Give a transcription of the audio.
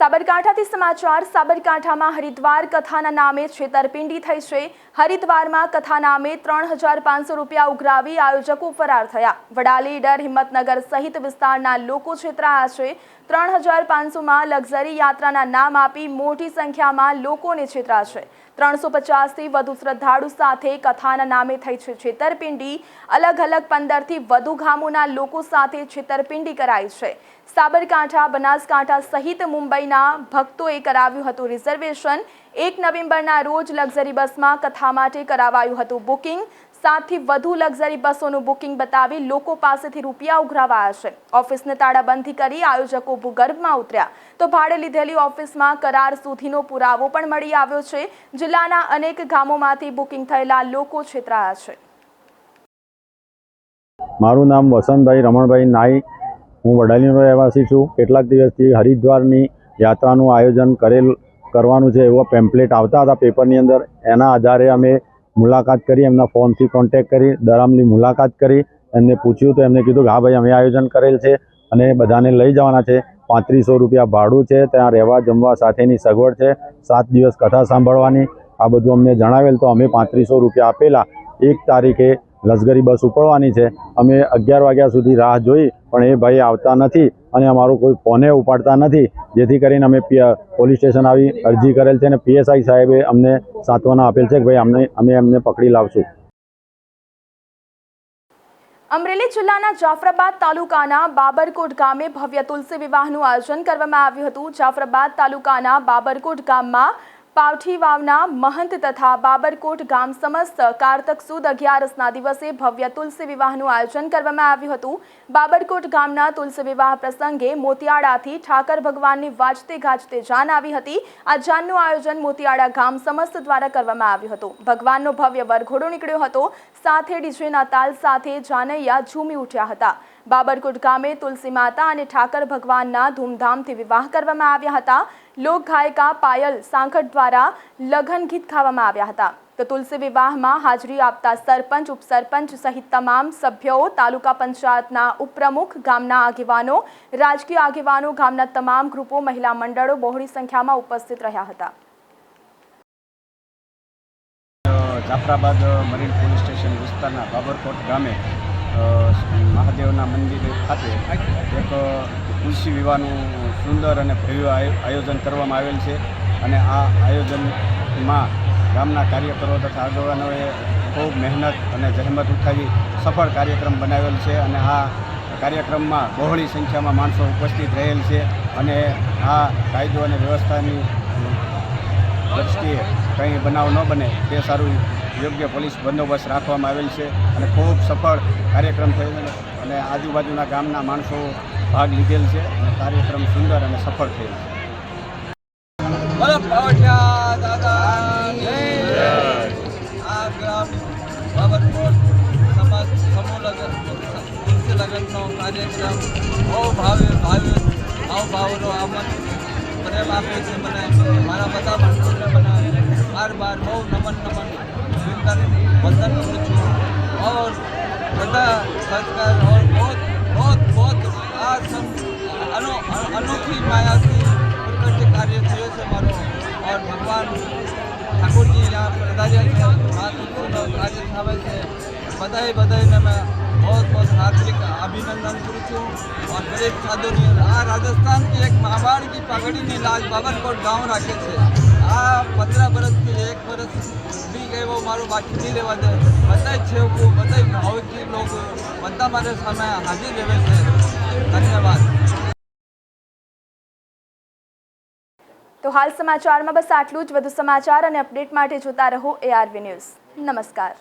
સાબરકાંઠાથી સમાચાર. સાબરકાંઠામાં હરિદ્વાર કથાના નામે છેતરપિંડી થઈ છે. હરિદ્વારમાં કથા નામે ત્રણ હજાર પાંચસો રૂપિયા ઉઘરાવી આયોજકો ફરાર થયા. વડાલી ડર હિંમતનગર સહિત વિસ્તારના લોકો છેતરાયા છે. ત્રણ હજાર પાંચસોમાં લક્ઝરી યાત્રાના નામ આપી મોટી સંખ્યામાં લોકોને છેતરાશે ત્રણસો પચાસથી વધુ શ્રદ્ધાળુ સાથે કથાના નામે થઈ છે છેતરપિંડી. અલગ અલગ પંદરથી વધુ ગામોના લોકો સાથે છેતરપિંડી કરાઈ છે. સાબરકાંઠા, બનાસકાંઠા સહિત મુંબઈના ભક્તોએ કરાવ્યું હતું રિઝર્વેશન. એક નવેમ્બરના રોજ લક્ઝરી બસમાં કથા માટે કરાવાયું હતું બુકિંગ. સાતથી વધુ લક્ઝરી બસોનું બુકિંગ બતાવી લોકો પાસેથી રૂપિયા ઉઘરાવાયા છે. ઓફિસને તાળાબંધી કરી આયોજકો ભૂગર્ભમાં ઉતર્યા. તો ભાડે લીધેલી ઓફિસમાં કરાર સુધીનો પુરાવો પણ મળી આવ્યો છે. જિલ્લાના અનેક ગામોમાંથી બુકિંગ થયેલા લોકો છેતરાયા છે. મારું નામ વસંતભાઈ રમણભાઈ નાઈ. હું વડાલીનો રહેવાસી છું. કેટલાક દિવસથી હરિદ્વારની યાત્રાનું આયોજન કરેલ, કરવાનું છે એવો પેમ્પલેટ આવતા હતા પેપરની અંદર. એના આધારે અમે મુલાકાત કરી, એમના ફોનથી કોન્ટેક્ટ કરી, દરામની મુલાકાત કરી. એમને પૂછ્યું તો એમને કીધું કે હા ભાઈ, અમે આયોજન કરેલ છે અને બધાને લઈ જવાના છે. પાંત્રીસો રૂપિયા ભાડું છે, ત્યાં રહેવા જમવા સાથેની સગવડ છે. સાત દિવસ કથા સાંભળવાની. આ બધું અમને જણાવેલ તો અમે પાંત્રીસો રૂપિયા આપેલા. એક તારીખે લશ્કરી બસ ઉપડવાની છે. અમે અગિયાર વાગ્યા સુધી રાહ જોઈ પણ એ ભાઈ આવતા નથી અને અમારો કોઈ ફોને ઉપાડતા નથી. જેથી કરીને અમે પોલીસ સ્ટેશન આવી અરજી કરેલ છે અને પીએસઆઈ સાહેબે અમને સાંત્વના આપેલ છે કે ભાઈ અમને, અમે એમને પકડી લાવશું. અમરેલી જિલ્લાના જાફરાબાદ તાલુકાના બાબરકોટ ગામે ભવ્ય તુલસી વિવાહનું આયોજન કરવામાં આવ્યું હતું. જાફરાબાદ તાલુકાના બાબરકોટ ગામમાં પાવઠી વાવના મહંત તથા બાબરકોટ ગામ સમસ્ત કારતક સુદ અગિયારસના દિવસે ભવ્ય તુલસી વિવાહનું આયોજન કરવામાં આવ્યું હતું. બાબરકોટ ગામના તુલસી વિવાહ પ્રસંગે મોતિયાળાથી ઠાકર ભગવાનની વાજતે ગાજતે જાન આવી હતી. આ જાનનું આયોજન મોતિયાળા ગામ સમસ્ત દ્વારા કરવામાં આવ્યું હતું. ભગવાનનો ભવ્ય વરઘોડો નીકળ્યો હતો. સાથે ડીજેના તાલ સાથે જાનૈયા ઝૂમી ઉઠ્યા હતા. બાબરકોટ ગામે તુલસી માતા અને ઠાકર ભગવાનના ધૂમધામથી વિવાહ કરવામાં આવ્યા હતા. લોક ગાયિકા પાયલ સાંખટ દ્વારા લગન ગીત ગાવામાં આવ્યા હતા. તો તુલસી વિવાહમાં હાજરી આપતા સરપંચ, ઉપસરપંચ સહિત તમામ સભ્યો, તાલુકા પંચાયતના ઉપપ્રમુખ, ગામના આગેવાનો, રાજકીય આગેવાનો, ગામના તમામ ગ્રુપો, મહિલા મંડળો બહોળી સંખ્યામાં ઉપસ્થિત રહ્યા હતા. જાફરાબાદ મરીન પોલીસ સ્ટેશન વિસ્તારના બાબરકોટ ગામે મહાદેવના મંદિર ખાતે એક તુલસી વિવાહનું સુંદર અને ભવ્ય આયોજન કરવામાં આવેલ છે. અને આ આયોજનમાં ગામના કાર્યકરો તથા આગેવાનોએ ખૂબ મહેનત અને જહેમત ઉઠાવી સફળ કાર્યક્રમ બનાવેલ છે અને આ કાર્યક્રમમાં બહોળી સંખ્યામાં માણસો ઉપસ્થિત રહેલ છે અને આ કાયદો અને વ્યવસ્થાની દ્રષ્ટિએ કંઈ બનાવ ન બને તે સારું યોગ્ય પોલીસ બંદોબસ્ત રાખવામાં આવેલ છે અને ખૂબ સફળ કાર્યક્રમ થયેલ અને આજુબાજુના ગામના માણસો ભાગ લીધેલ છે અને કાર્યક્રમ સુંદર અને સફળ થયેલ છે. લગ્નનો મારા બધા બાર બાર બહુ નમન નમન વંદન વંદન કરું છું और બધા સત્કાર और बहुत बहुत बहुत આ સમ અનો અનોખી માયાથી પ્રકટ કાર્ય થયો છે મારો और ભગવાન ઠાકોરજી यहाँ પધાર્યા છે આ તુલસીનો કાર્ય થાવે છે બધાએ બધાને મેં बहुत बहुत हार्दिक अभिनंदन करूँ છું और દરેક સાધુની આ રાજસ્થાન की એક महावाड़ की पगड़ी लाल बाबरकोट गांव રાખે છે આ પંદર વર્ષથી એક વર્ષ બી ગયો મારું બાકી નહીં રહેવા દે. બધાય છેવકું બધા ભાવથી લોકો બધા મારે સામે હાજર રહે છે. ધન્યવાદ. તો હાલ સમાચારમાં બસ આટલું જ. વધુ સમાચાર અને અપડેટ માટે જોતા રહો એઆરવી ન્યૂઝ નમસ્કાર.